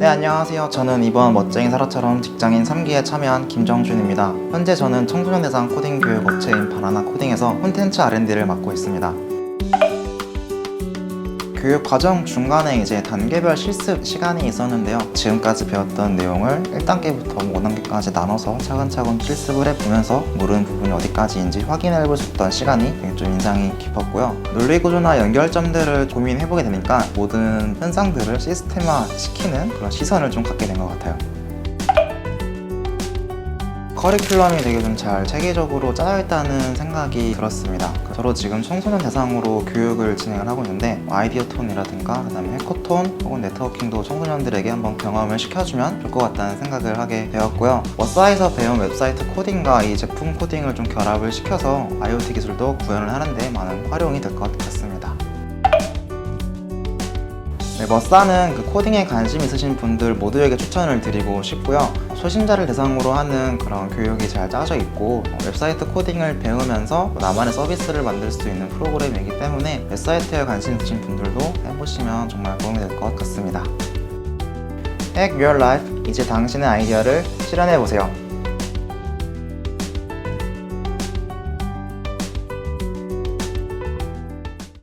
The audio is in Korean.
네, 안녕하세요. 저는 이번 멋쟁이 사라처럼 직장인 3기에 참여한 김정준입니다. 현재 저는 청소년 대상 코딩 교육 업체인 바나나 코딩에서 콘텐츠 R&D를 맡고 있습니다. 교육 과정 중간에 이제 단계별 실습 시간이 있었는데요. 지금까지 배웠던 내용을 1단계부터 5단계까지 나눠서 차근차근 실습을 해보면서 모르는 부분이 어디까지인지 확인해 볼 수 있던 시간이 좀 인상이 깊었고요. 논리 구조나 연결점들을 고민해보게 되니까 모든 현상들을 시스템화 시키는 그런 시선을 좀 갖게 된 것 같아요. 커리큘럼이 되게 좀 잘 체계적으로 짜여 있다는 생각이 들었습니다. 저로 지금 청소년 대상으로 교육을 진행을 하고 있는데 아이디어 톤이라든가 그다음에 해커톤 혹은 네트워킹도 청소년들에게 한번 경험을 시켜주면 좋을 것 같다는 생각을 하게 되었고요. 워사에서 배운 웹사이트 코딩과 이 제품 코딩을 좀 결합을 시켜서 IoT 기술도 구현을 하는데 많은 활용이 될 것 같습니다. 네, 머싸는 그 코딩에 관심 있으신 분들 모두에게 추천을 드리고 싶고요. 초심자를 대상으로 하는 그런 교육이 잘 짜져 있고 어, 웹사이트 코딩을 배우면서 나만의 서비스를 만들 수 있는 프로그램이기 때문에 웹사이트에 관심 있으신 분들도 해보시면 정말 도움이 될 것 같습니다. Hack Your Life 이제 당신의 아이디어를 실현해 보세요.